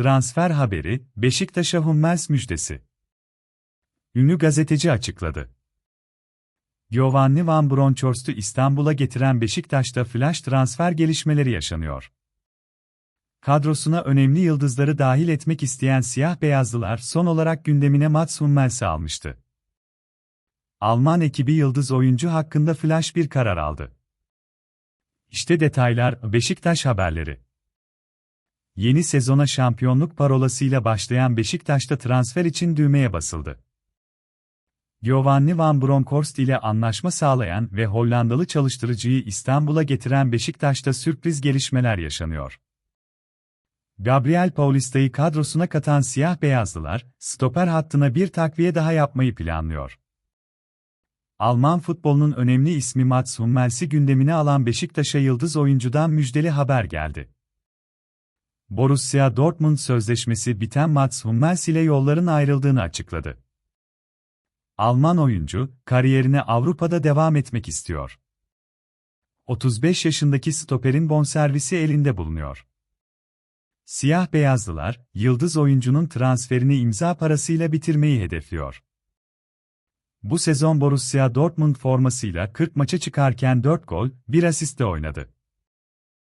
Transfer haberi, Beşiktaş'a Hummels müjdesi. Ünlü gazeteci açıkladı. Giovanni Van Bronckhorst'u İstanbul'a getiren Beşiktaş'ta flash transfer gelişmeleri yaşanıyor. Kadrosuna önemli yıldızları dahil etmek isteyen siyah beyazlılar son olarak gündemine Mats Hummels'i almıştı. Alman ekibi yıldız oyuncu hakkında flash bir karar aldı. İşte detaylar, Beşiktaş haberleri. Yeni sezona şampiyonluk parolasıyla başlayan Beşiktaş'ta transfer için düğmeye basıldı. Giovanni Van Bronckhorst ile anlaşma sağlayan ve Hollandalı çalıştırıcıyı İstanbul'a getiren Beşiktaş'ta sürpriz gelişmeler yaşanıyor. Gabriel Paulista'yı kadrosuna katan siyah beyazlılar, stoper hattına bir takviye daha yapmayı planlıyor. Alman futbolunun önemli ismi Mats Hummels'i gündemine alan Beşiktaş'a yıldız oyuncudan müjdeli haber geldi. Borussia Dortmund sözleşmesi biten Mats Hummels ile yolların ayrıldığını açıkladı. Alman oyuncu, kariyerine Avrupa'da devam etmek istiyor. 35 yaşındaki stoperin bonservisi elinde bulunuyor. Siyah beyazlılar, yıldız oyuncunun transferini imza parasıyla bitirmeyi hedefliyor. Bu sezon Borussia Dortmund formasıyla 40 maça çıkarken 4 gol, 1 asiste oynadı.